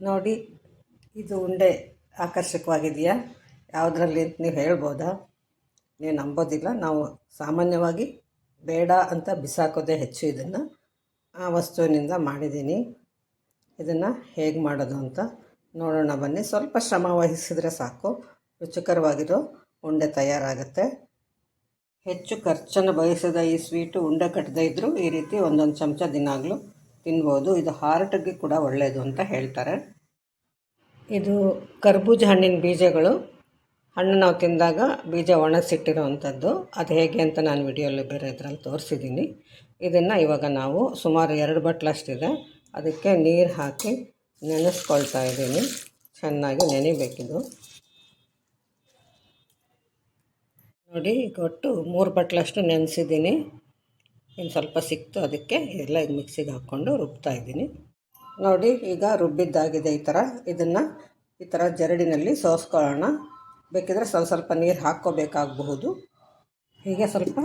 ನೋಡಿ, ಇದು ಉಂಡೆ ಆಕರ್ಷಕವಾಗಿದೆಯಾ? ಯಾವುದ್ರಲ್ಲಿ ಅಂತ ನೀವು ಹೇಳ್ಬೋದಾ? ನೀವು ನಂಬೋದಿಲ್ಲ, ನಾವು ಸಾಮಾನ್ಯವಾಗಿ ಬೇಡ ಅಂತ ಬಿಸಾಕೋದೇ ಹೆಚ್ಚು ಇದನ್ನು. ಆ ವಸ್ತುವಿನಿಂದ ಮಾಡಿದ್ದೀನಿ. ಇದನ್ನು ಹೇಗೆ ಮಾಡೋದು ಅಂತ ನೋಡೋಣ ಬನ್ನಿ. ಸ್ವಲ್ಪ ಶ್ರಮ ವಹಿಸಿದರೆ ಸಾಕು. ರುಚಿಕರವಾಗಿರೋ ಉಂಡೆ ತಯಾರಾಗುತ್ತೆ. ಹೆಚ್ಚು ಖರ್ಚನ್ನು ಬಯಸದ ಈ ಸ್ವೀಟು ಉಂಡೆ ಕಟ್ಟದೇ ಇದ್ದರೂ ಈ ರೀತಿ ಒಂದೊಂದು ಚಮಚ ದಿನಾಗಲೂ ತಿನ್ಬೋದು. ಇದು ಹಾರ್ಟಿಗೆ ಕೂಡ ಒಳ್ಳೆಯದು ಅಂತ ಹೇಳ್ತಾರೆ. ಇದು ಕರ್ಬೂಜ ಹಣ್ಣಿನ ಬೀಜಗಳು. ಹಣ್ಣು ನಾವು ತಿಂದಾಗ ಬೀಜ ಒಣಗಿಸಿಟ್ಟಿರೋವಂಥದ್ದು. ಅದು ಹೇಗೆ ಅಂತ ನಾನು ವಿಡಿಯೋಲ್ಲಿ ಬೇರೆ ಇದರಲ್ಲಿ ತೋರಿಸಿದ್ದೀನಿ. ಇದನ್ನು ಇವಾಗ ನಾವು ಸುಮಾರು ಎರಡು ಬಟ್ಲಷ್ಟಿದೆ. ಅದಕ್ಕೆ ನೀರು ಹಾಕಿ ನೆನೆಸ್ಕೊಳ್ತಾ ಇದ್ದೀನಿ. ಚೆನ್ನಾಗಿ ನೆನಿಬೇಕಿದು. ನೋಡಿ ಒಟ್ಟು ಮೂರು ಬಟ್ಲಷ್ಟು ನೆನೆಸಿದ್ದೀನಿ. ಇನ್ನು ಸ್ವಲ್ಪ ಸಿಕ್ತು ಅದಕ್ಕೆ ಎಲ್ಲ ಇದು ಮಿಕ್ಸಿಗೆ ಹಾಕ್ಕೊಂಡು ರುಬ್ತಾ ಇದ್ದೀನಿ. ನೋಡಿ, ಈಗ ರುಬ್ಬಿದ್ದಾಗಿದೆ ಈ ಥರ. ಇದನ್ನು ಈ ಥರ ಜರಡಿನಲ್ಲಿ ಸೋಸ್ಕೊಳ್ಳೋಣ. ಬೇಕಿದ್ರೆ ಸ್ವಲ್ಪ ಸ್ವಲ್ಪ ನೀರು ಹಾಕ್ಕೋಬೇಕಾಗಬಹುದು. ಹೀಗೆ ಸ್ವಲ್ಪ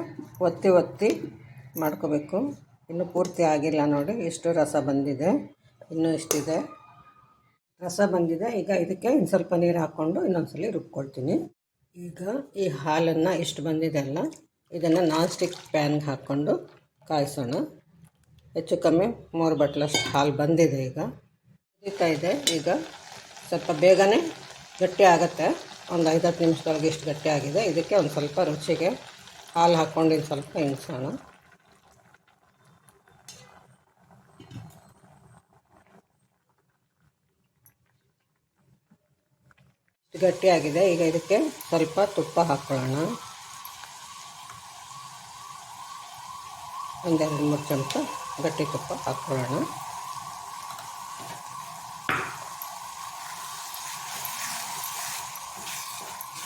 ಒತ್ತಿ ಒತ್ತಿ ಮಾಡ್ಕೋಬೇಕು. ಇನ್ನು ಪೂರ್ತಿ ಆಗಿಲ್ಲ ನೋಡಿ, ಇಷ್ಟು ರಸ ಬಂದಿದೆ. ಇನ್ನೂ ಇಷ್ಟಿದೆ. ರಸ ಬಂದಿದೆ. ಈಗ ಇದಕ್ಕೆ ಇನ್ನು ಸ್ವಲ್ಪ ನೀರು ಹಾಕ್ಕೊಂಡು ಇನ್ನೊಂದ್ಸಲಿ ರುಬ್ಕೊಳ್ತೀನಿ. ಈಗ ಈ ಹಾಲನ್ನು ಇಷ್ಟು ಬಂದಿದೆ ಅಲ್ಲ, ಇದನ್ನು ನಾನ್ ಸ್ಟಿಕ್ ಪ್ಯಾನ್ಗೆ ಹಾಕ್ಕೊಂಡು ಕಾಯಿಸೋಣ. ಹೆಚ್ಚು ಕಮ್ಮಿ ಮೂರು ಬಟ್ಲಷ್ಟು ಹಾಲು ಬಂದಿದೆ ಈಗ. ಕುದೀತಾ ಇದೆ. ಈಗ ಸ್ವಲ್ಪ ಬೇಗನೆ ಗಟ್ಟಿ ಆಗುತ್ತೆ. ಒಂದು ಐದು ಹತ್ತು ನಿಮಿಷದೊಳಗೆ ಇಷ್ಟು ಗಟ್ಟಿ ಆಗಿದೆ. ಇದಕ್ಕೆ ಒಂದು ಸ್ವಲ್ಪ ರುಚಿಗೆ ಹಾಲು ಹಾಕ್ಕೊಂಡು ಇನ್ನು ಸ್ವಲ್ಪ ಇಷ್ಟು ಗಟ್ಟಿಯಾಗಿದೆ ಈಗ ಇದಕ್ಕೆ ಸ್ವಲ್ಪ ತುಪ್ಪ ಹಾಕ್ಕೊಳ್ಳೋಣ. ಒಂದೆರಡು ಮೂರು ಚಮಚ ಗಟ್ಟಿ ತುಪ್ಪ ಹಾಕ್ಕೊಳ್ಳೋಣ.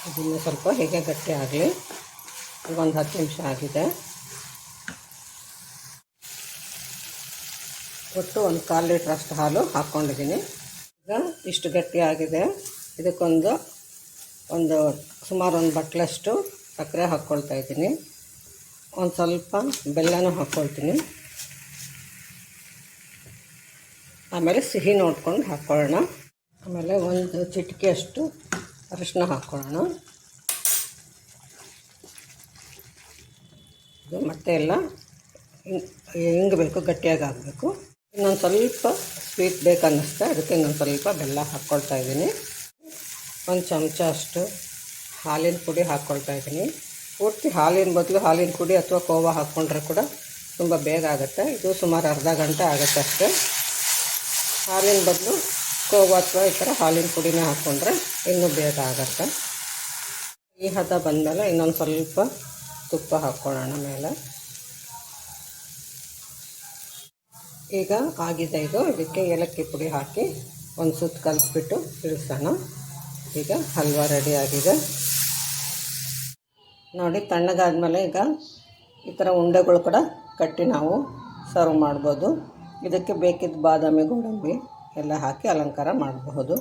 ಇದನ್ನು ಸ್ವಲ್ಪ ಹೇಗೆ ಗಟ್ಟಿ ಆಗಲಿ ಒಂದು ಹತ್ತು ನಿಮಿಷ ಆಗಿದೆ. ಒಟ್ಟು ಒಂದು ಕಾಲು ಲೀಟ್ರ್ ಅಷ್ಟು ಹಾಲು ಹಾಕ್ಕೊಂಡಿದ್ದೀನಿ. ಈಗ ಇಷ್ಟು ಗಟ್ಟಿ ಆಗಿದೆ. ಇದಕ್ಕೊಂದು, ಒಂದು ಸುಮಾರು ಒಂದು ಬಟ್ಲಷ್ಟು ಸಕ್ಕರೆ ಹಾಕ್ಕೊಳ್ತಾ ಇದ್ದೀನಿ. ಒಂದು ಸ್ವಲ್ಪ ಬೆಲ್ಲನೂ ಹಾಕ್ಕೊಳ್ತೀನಿ ಆಮೇಲೆ ಸಿಹಿ ನೋಡ್ಕೊಂಡು ಹಾಕ್ಕೊಳ್ಳೋಣ ಆಮೇಲೆ ಒಂದು ಚಿಟಿಕೆಯಷ್ಟು ಅರಿಶಿನ ಹಾಕ್ಕೊಳ್ಳೋಣ ಇದು ಮತ್ತೆ ಎಲ್ಲ ಹಿಂಗಬೇಕು ಗಟ್ಟಿಯಾಗಿ ಆಗಬೇಕು. ಇನ್ನೊಂದು ಸ್ವಲ್ಪ ಸ್ವೀಟ್ ಬೇಕನ್ನಿಸ್ತಾ ಅದಕ್ಕೆ ಇನ್ನೊಂದು ಸ್ವಲ್ಪ ಬೆಲ್ಲ ಹಾಕ್ಕೊಳ್ತಾ ಇದ್ದೀನಿ. ಒಂದು ಚಮಚ ಅಷ್ಟು ಹಾಲಿನ ಪುಡಿ ಹಾಕ್ಕೊಳ್ತಾ ಇದ್ದೀನಿ. ಪೂರ್ತಿ ಹಾಲಿನ ಬದಲು ಹಾಲಿನ ಪುಡಿ ಅಥವಾ ಕೋವಾ ಹಾಕ್ಕೊಂಡ್ರೆ ಕೂಡ ತುಂಬ ಬೇಗ ಆಗುತ್ತೆ. ಇದು ಸುಮಾರು ಅರ್ಧ ಗಂಟೆ ಆಗುತ್ತೆ ಅಷ್ಟೇ. ಹಾಲಿನ ಬದಲು ಕೋವಾ ಅಥವಾ ಈ ಥರ ಹಾಲಿನ ಪುಡಿನೇ ಹಾಕ್ಕೊಂಡ್ರೆ ಇನ್ನೂ ಬೇಗ ಆಗುತ್ತೆ. ಈ ಹದ ಬಂದಮೇಲೆ ಇನ್ನೊಂದು ಸ್ವಲ್ಪ ತುಪ್ಪ ಹಾಕ್ಕೊಳ್ಳೋಣ ಮೇಲೆ. ಈಗ ಆಗಿದೆ ಇದು. ಇದಕ್ಕೆ ಏಲಕ್ಕಿ ಪುಡಿ ಹಾಕಿ ಒಂದು ಸುತ್ತು ಕಲಿಸ್ಬಿಟ್ಟು ಇಳಿಸೋಣ. ಈಗ ಹಲ್ವಾ ರೆಡಿ ಆಗಿದೆ. ನೋಡಿ, ತಣ್ಣಗಾದ್ಮೇಲೆ ಈಗ ಈ ಥರ ಉಂಡೆಗಳು ಕೂಡ ಕಟ್ಟಿ ನಾವು ಸರ್ವ್ ಮಾಡ್ಬೋದು. ಇದಕ್ಕೆ ಬೇಕಿದ್ದ ಬಾದಾಮಿ, ಗೋಡಂಬಿ ಎಲ್ಲ ಹಾಕಿ ಅಲಂಕಾರ ಮಾಡಬಹುದು.